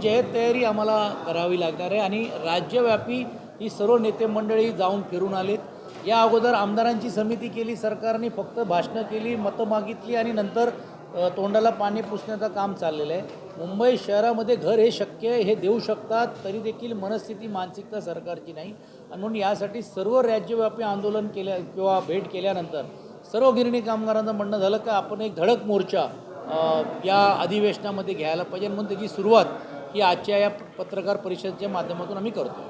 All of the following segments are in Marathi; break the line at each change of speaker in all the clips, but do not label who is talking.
जयतयारी आम्हाला करावी लागणार आहे आणि राज्यव्यापी ही सर्व नेते मंडळी जाऊन फिरून आलेत. या अगोदर आमदारांची समिती केली सरकारने फक्त भाषणं केली मतं मागितली आणि नंतर तोंडाला पाणी पुसण्याचं काम चाललेलं आहे. मुंबई शहरामध्ये घर हे शक्य आहे हे देऊ शकतात तरी देखील मनस्थिती मानसिकता सरकारची नाही. आणि म्हणून यासाठी सर्व राज्यव्यापी आंदोलन केल्या किंवा भेट केल्यानंतर सर्व गिरणी कामगारांचं म्हणणं झालं का आपण एक धडक मोर्चा या अधिवेशनामध्ये घ्यायला पाहिजे. म्हणून त्याची सुरुवात ही आजच्या या पत्रकार परिषदेच्या माध्यमातून आम्ही करतो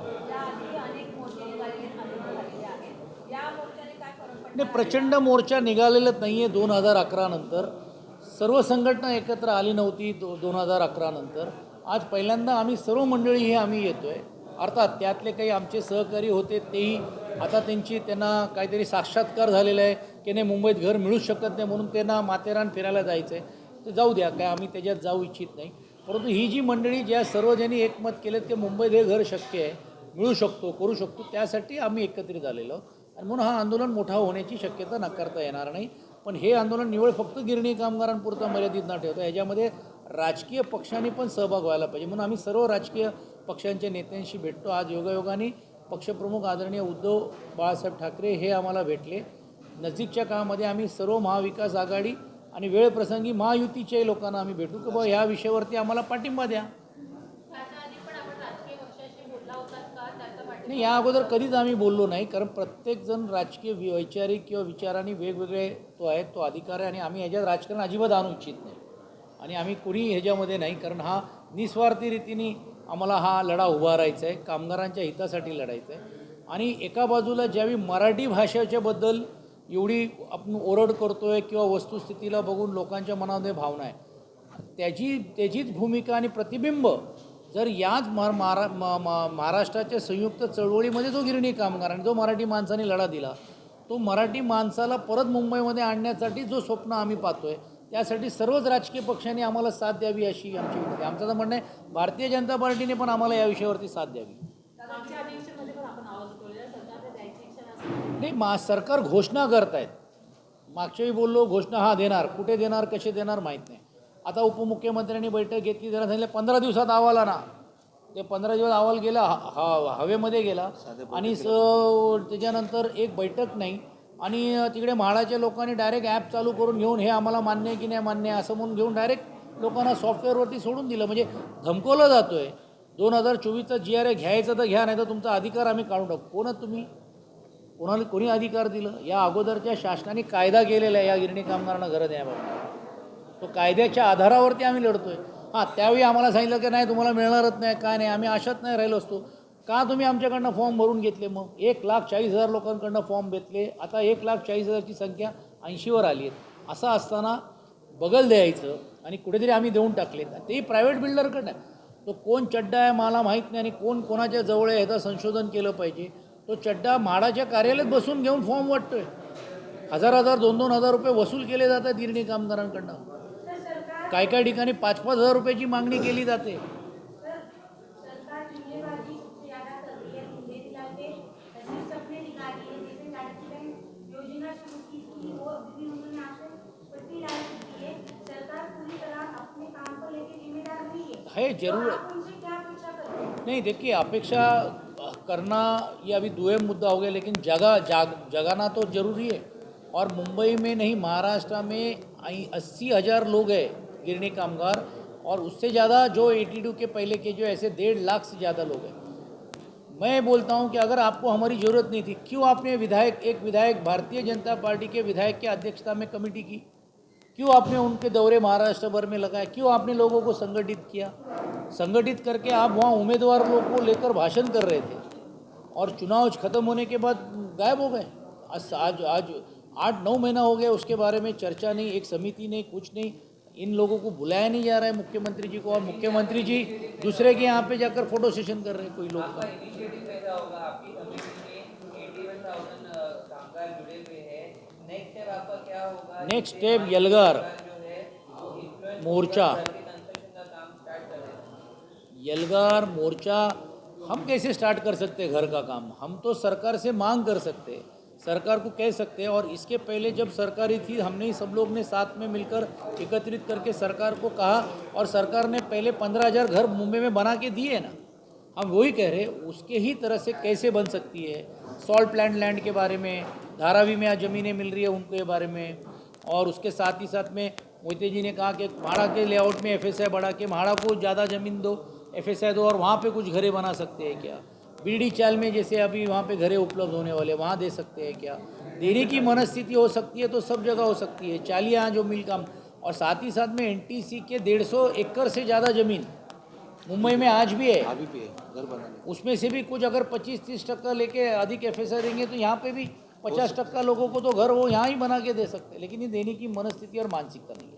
नाही प्रचंड मोर्चा निघालेलाच नाही आहे दोन हजार अकरा नंतर. सर्व संघटना एकत्र आली नव्हती दो दोन हजार अकरा नंतर. आज पहिल्यांदा आम्ही सर्व मंडळी हे आम्ही येतो आहे अर्थात त्यातले काही आमचे सहकारी होते तेही आता त्यांची त्यांना काहीतरी साक्षात्कार झालेला आहे. की नाही मुंबईत घर मिळू शकत नाही म्हणून त्यांना माथेरान फिरायला जायचं आहे ते जाऊ द्या काय आम्ही त्याच्यात जाऊ इच्छित नाही. परंतु ही जी मंडळी ज्या सर्वजणी एकमत केलेत की मुंबईत हे घर शक्य आहे मिळू शकतो करू शकतो त्यासाठी आम्ही एकत्रित आलेलो आणि म्हणून हा आंदोलन मोठा होण्याची शक्यता नाकारता येणार नाही. पण हे आंदोलन निवड फक्त गिरणी कामगारांपुरतं मर्यादित न ठेवता याच्यामध्ये राजकीय पक्षांनी पण सहभाग व्हायला पाहिजे. म्हणून आम्ही सर्व राजकीय पक्षांच्या नेत्यांशी भेटतो. आज योगायोगाने पक्षप्रमुख आदरणीय उद्धव बाळासाहेब ठाकरे हे आम्हाला भेटले. नजीकच्या काळामध्ये आम्ही सर्व महाविकास आघाडी आणि वेळप्रसंगी महायुतीच्याही लोकांना आम्ही भेटू की बाबा ह्या विषयावरती आम्हाला पाठिंबा द्या. नाही या अगोदर कधीच आम्ही बोललो नाही कारण प्रत्येकजण राजकीय वैचारिक किंवा विचाराने वेगवेगळे तो आहे तो अधिकार आहे आणि आम्ही ह्याच्यात राजकारण अजिबात आणू इच्छित नाही. आणि आम्ही कुणी ह्याच्यामध्ये नाही कारण हा निस्वार्थी रीतीने आम्हाला हा लढा उभारायचा आहे कामगारांच्या हितासाठी लढायचा आहे. आणि एका बाजूला ज्यावेळी मराठी भाषेच्याबद्दल एवढी आपण ओरड करतोय किंवा वस्तुस्थितीला बघून लोकांच्या मनामध्ये भावना आहे. त्याची त्याचीच भूमिका आणि प्रतिबिंब जर याच महा महारा म- म- महाराष्ट्राच्या संयुक्त चळवळीमध्ये जो गिरणी कामगार आणि जो मराठी माणसाने लढा दिला तो मराठी माणसाला परत मुंबईमध्ये आणण्यासाठी जो स्वप्न आम्ही पाहतोय त्यासाठी सर्वच राजकीय पक्षांनी आम्हाला साथ द्यावी अशी आमची विनंती आमचं तर म्हणणं आहे भारतीय जनता पार्टीने पण आम्हाला या विषयावरती साथ द्यावी
मागच्या अधिवेशनमध्ये पण आपण आवाज उठवलेला सरकारने द्यायची इच्छा नसेल
नाही मा सरकार घोषणा करतायत. मागच्या वेळी बोललो घोषणा हा देणार. कुठे देणार कसे देणार माहीत नाही. आता उपमुख्यमंत्र्यांनी बैठक घेतली त्यांना सांगितलं पंधरा दिवसात अहवाल आणा. ते पंधरा दिवस अहवाल गेला ह- हवेमध्ये गेला. आणि स त्याच्यानंतर एक बैठक नाही. आणि तिकडे म्हाडाच्या लोकांनी डायरेक्ट ॲप चालू करून घेऊन हे आम्हाला मान्य आहे की नाही मान्य आहे असं म्हणून घेऊन डायरेक्ट लोकांना सॉफ्टवेअरवरती सोडून दिलं. म्हणजे धमकवलं जातो आहे दोन हजार चोवीसचा जी आर ए घ्यायचं तर घ्या नाही तर तुमचा अधिकार आम्ही काढून टाकू. कोण आहात तुम्ही? कोणाला कोणी अधिकार दिलं? या अगोदरच्या शासनाने कायदा केलेला आहे या गिरणी कामगारांना घरं द्याबाबत तो कायद्याच्या आधारावरती आम्ही लढतोय. हां त्यावेळी आम्हाला सांगितलं की नाही तुम्हाला मिळणारच नाही काय नाही आम्ही आशात नाही राहिलो असतो. का तुम्ही आमच्याकडनं फॉर्म भरून घेतले मग? एक लाख चाळीस हजार लोकांकडनं फॉर्म घेतले आता एक लाख चाळीस हजारची संख्या ऐंशीवर आली आहे. असं असताना बगल द्यायचं आणि कुठेतरी आम्ही देऊन टाकले. तेही प्रायव्हेट बिल्डरकडनं आहे. तो कोण चड्डा आहे मला माहीत नाही आणि कोण कोणाच्या जवळ आहे ह्याचं संशोधन केलं पाहिजे. तो चड्डा म्हाडाच्या कार्यालयात बसून घेऊन फॉर्म वाटतोय. हजार हजार दोन दोन हजार रुपये वसूल केले जातात गिरणी कामगारांकडनं. काय काय ठिकाणी पाच पाच हजार रुपयाची मागणी केली जाते.
सरकार जुम्मेवारी सबसे ज्यादा कर रही है धीरे धीरे ऐसे सपने निकाली है जैसे लाडकी बहन योजना शुरू की थी वो अभी भी उन्होंने आज तक पट्टी डाल चुकी है सरकार पूरी तरह अपने काम को लेकर जिम्मेदार नहीं है
है जरूर. नहीं देखिए अपेक्षा करना ये अभी दुएम मुद्दा हो गया लेकिन जगह, जाग, जगाना तो ज़रूरी है। और मुंबई में नहीं, महाराष्ट्र में अस्सी हज़ार लोग हैं गिरनी कामगार, और उससे ज़्यादा जो एटी के पहले के जो ऐसे डेढ़ लाख से ज़्यादा लोग हैं। मैं बोलता हूँ कि अगर आपको हमारी ज़रूरत नहीं थी, क्यों आपने विधायक, एक विधायक, भारतीय जनता पार्टी के विधायक की अध्यक्षता में कमेटी की? क्यों आपने उनके दौरे महाराष्ट्र भर में लगाए? क्यों आपने लोगों को संगठित किया? संगठित करके आप वहाँ उम्मीदवार लोग को लेकर भाषण कर रहे थे। और चुनाव खत्म होने के बाद गायब हो गए। आज आज आज आठ नौ महीना हो गया उसके बारे में चर्चा नहीं एक समिति नहीं कुछ नहीं। इन लोगों को बुलाया नहीं जा रहा है मुख्यमंत्री जी को और मुख्यमंत्री जी दूसरे के यहाँ पे जाकर फ़ोटो सेशन कर रहे हैं कोई लोग।
हैं। Next step
Elgar Morcha.
का
यलगार मोर्चा हम कैसे स्टार्ट कर सकते घर का काम? हम तो सरकार से मांग कर सकते सरकार को कह सकते हैं और इसके पहले जब सरकारी थी, हमने ही सब लोग ने साथ में मिलकर एकत्रित करके सरकार को कहा और सरकार ने पहले पंद्रह हज़ार घर मुंबई में बना के दिए ना। हम वही कह रहे उसके ही तरह से कैसे बन सकती है? सॉल्ट प्लांट लैंड के बारे में, धारावी में आज ज़मीनें मिल रही है उनके बारे में और उसके साथ ही साथ में मोहिते जी ने कहा कि म्हाड़ा के लेआउट में एफ़ बढ़ा के म्हाड़ा को ज़्यादा ज़मीन दो। एफ़ दो और वहाँ पे कुछ घरें बना सकते हैं क्या? बीडी चाल में जैसे अभी वहाँ पे घरें उपलब्ध होने वाले वहाँ दे सकते हैं क्या? देने की मनस्थिति हो सकती है तो सब जगह हो सकती है। चालियाँ जो मिल काम। और साथ ही साथ में एन के डेढ़ सौ एकड़ से ज़्यादा ज़मीन मुंबई में आज भी है।
अभी पे घर बनाने
उसमें से भी कुछ अगर 25-30 टक्का लेके अधिक एफ़ देंगे तो यहाँ पे भी 50 टक्का लोगों को तो घर वो यहाँ ही बना के दे सकते हैं। लेकिन ये देने की मनस्थिति और मानसिकता नहीं आहे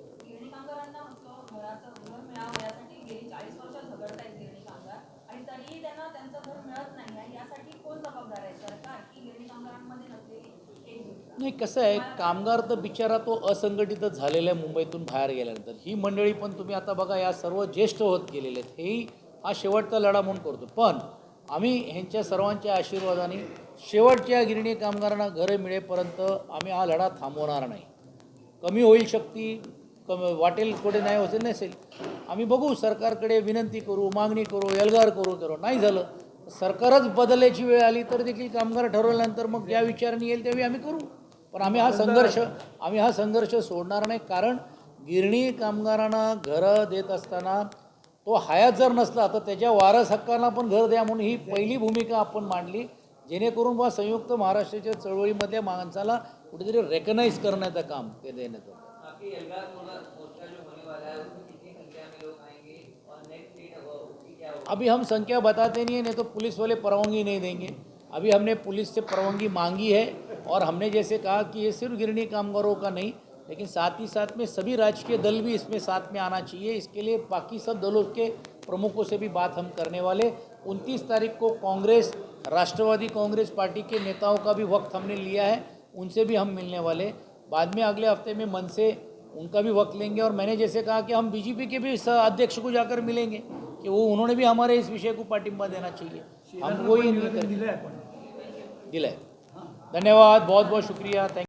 नाही
कसं आहे कामगार तर बिचारा तो असंघटितच झालेला आहे मुंबईतून बाहेर गेल्यानंतर. ही मंडळी पण तुम्ही आता बघा या सर्व ज्येष्ठ होत गेलेले आहेत. हेही हा शेवटचा लढा म्हणून करतो. पण आम्ही ह्यांच्या सर्वांच्या आशीर्वादाने शेवटच्या गिरणी कामगारांना घरं मिळेपर्यंत आम्ही हा लढा थांबवणार नाही. कमी होईल शक्ती कम वाटेल कुठे नाही होते नसेल. आम्ही बघू सरकारकडे विनंती करू मागणी करू एल्गार करू करू. नाही झालं सरकारच बदलायची वेळ आली तर देखील कामगार ठरवल्यानंतर मग ज्या विचारणी येईल त्यावेळी आम्ही करू. पण आम्ही हा संघर्ष आम्ही हा संघर्ष सोडणार नाही कारण गिरणी कामगारांना घरं देत असताना तो हयात जर नसला तर त्याच्या वारस हक्कांना पण घर द्या म्हणून ही पहिली भूमिका आपण मांडली जेणेकरून बा संयुक्त महाराष्ट्राच्या चळवळीमधल्या माणसाला कुठेतरी रेकग्नाईज करण्याचं काम ते देण्याचं.
आपकी एल्गार मोर्चा मोर्चा जो होने वाला है उसमें कितनी संख्या में लोग आएंगे और नेक्स्ट डेट उसकी क्या होगी?
अभी हम संख्या बताते नहीं हैं नहीं तो पुलिस वाले परवानगी नहीं देंगे। अभी हमने पुलिस से परवानगी मांगी है और हमने जैसे कहा कि ये सिर्फ़ गिरणी कामगारों का नहीं लेकिन साथ ही साथ में सभी राजकीय दल भी इसमें साथ में आना चाहिए। इसके लिए बाकी सब दलों के प्रमुखों से भी बात हम करने वाले। उनतीस तारीख को कांग्रेस राष्ट्रवादी कांग्रेस पार्टी के नेताओं का भी वक्त हमने लिया है उनसे भी हम मिलने वाले। बाद में अगले हफ़्ते में मन से उनका भी वक्त लेंगे और मैंने जैसे कहा कि हम बीजेपी के भी अध्यक्ष को जाकर मिलेंगे कि वो उन्होंने भी हमारे इस विषय को पाठिंबा देना चाहिए। हम कोई नहीं कर दिला है। धन्यवाद बहुत बहुत शुक्रिया थैंक